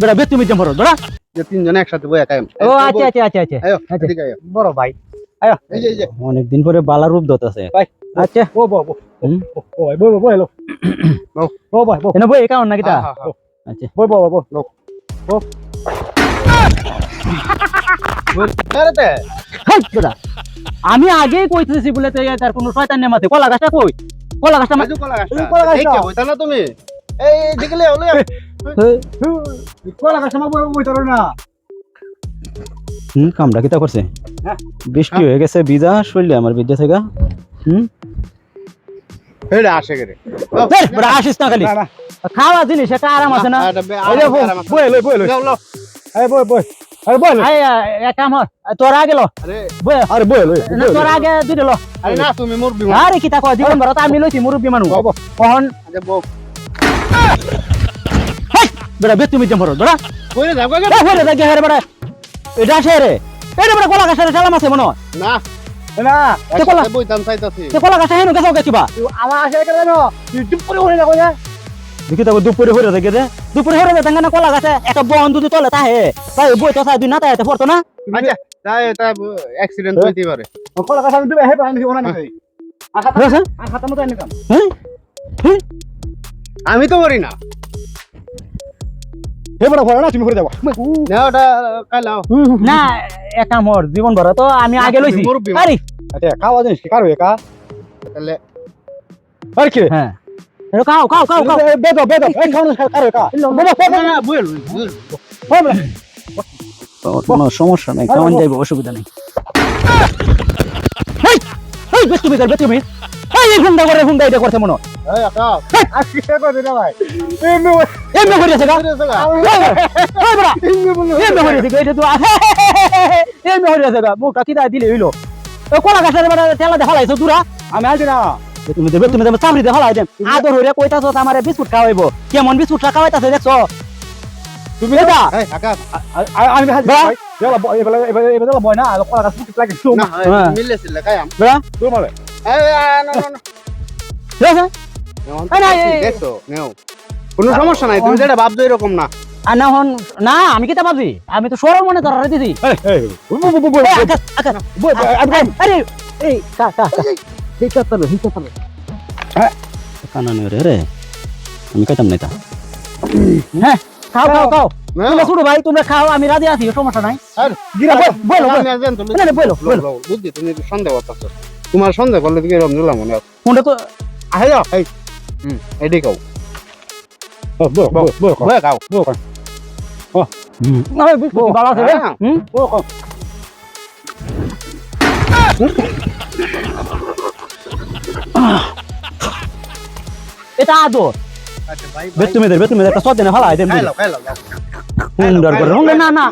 বেড়া দড়া। যে তিনজনে একসাথে খাই ও আচ্ছা আচ্ছা আচ্ছা আচ্ছা। আয়ো আচ্ছা। এদিকে আয়ো। বড় ভাই। এই যে এই যে। অনেকদিন পরে বালা রূপ দতাছে ভাই। আচ্ছা। ও বো বো হুম। ও ভাই বই বই এলো ও ভাই এনে বই হ্যাঁ, হ্যাঁ, হ্যাঁ। আচ্ছা। বই হেই, আমি আগেই কইতেছি বলে তো তার কোনো শয়তান নেমাতে কলা গাছটা কই? কলা গাছটা কলা গাছটা। কলা গাছটা। তুমি? এই দিকলে হলো না হুম কামটা কিতা করছে? হ্যাঁ। বৃষ্টি হয়ে গেছে বিজা শরীরে আমার বিদ্যা থেকে। হুম? হেডা আসে গরে এই, বেড়া আসিস না খালি। খাওয়া জিনিস এটা আরাম আছে না? বই এলো বই এলো বই বই আরে বই এলো আই, আ, এক কাম তোর আগে লো। আরে। বই আরে বই এলো না, তোর আগে দুইটা লো। আরে না তুমি মুরবি আরে কিতা কয়? জীবন ভরত আমি লইছি মুরব্বী মানুষ। কখন বউ বেড়া বে তুমি জমরো দড়া কইরে যাও গো এই হরে দেখে বেড়া এটা আসে রে। এটা বেড়া কলা গাছের ঠেলাম আছে মনে না। না তে কলা বইতাম চাইতাছি। তে কলা গাছ হেন গেছো গেছিবা? আমার আসে করে জানো তুই চুপ করে হয়ে দেখি দুপুরে হরে দেখে রে দুপুরে হরে দেখে না কলা গাছে একটা বন দুদি তলে তাহে তাই বই তো তাই দুই না তাই পড়তো না? আচ্ছা তাই তাই অ্যাক্সিডেন্ট হইতে পারে। কলা গাছ আমি দিবে হে পানি দিব না নাকি বুঝছেন? আর খাতা মতো এনে কাম হ্যাঁ? আমি তো করি না। হে বড় বড় না তুমি করে যাব। না ওটা কালাও না একটা মোর জীবন ভর তো আমি আগে লইছি। আরে। আচ্ছা খাওয়া জিনিস কি কার তাহলে আর কি হ্যাঁ। খাও খাও খাও খাও। বেদো বেদো এই খাওয়া কার কা না না বুঝল কোনো সমস্যা নাই কেমন যাইব অসুবিধা নেই। হেই হেই বেশ তুমি বেশ তুমি। এই ফোনটা করে ফোনটা এটা করতে মনে হয়। মুখটা কিটা দিলে হইল। কলা গাছের বেড়া তেলা দেখা লাইছো তুরা আমি আজ না। তুমি দেবে তুমি দেবে চামড়ি দেখা লাই দেন আদর হইরে কইতাছো আমারে বিস্কুট খাওয়াইবো। কেমন বিস্কুটটা খাওয়াইতাছে দেখছ? তুমি এটা আমি বয় না কলা গাছ লাগে। হ্যাঁ। মিললে ছিল কায়াম বেড়া। তো মালে। এই না না না দেখছ নেও। কোনো সমস্যা নাই তুমি যেটা ভাবছ এরকম না। আর না হন না আমি কি তা আমি তো সরল মনে ধরা আরে এই কা কা কা। কানা নে রে রে। আমি নাই তা হ্যাঁ খাও খাও খাও। তোমরা শুনো ভাই তোমরা খাও আমি রাজি আছি সমস্যা নাই। আর গিরা বলো বলো আমি আছেন তুমি না, না, বলো, বলো। বুদ্ধি তুমি সন্দেহ করতেছো। তোমার সন্দেহ করলে তুমি এরকম দিলাম মনে হয়। কোনটা তো আহে যাও। এই হুম এডি কাও বো বো বো বয়ে খাও আরে বিস্কুট ভালো আছে রে হ্যাঁ। হুম বো কো এটা আদর আচ্ছা ভাই বেতুমেদের বেতুমেদের একটা সদ দেনে ভালো আইটেম খাইলাও খাইলাও সুন্দর করে রঙে না না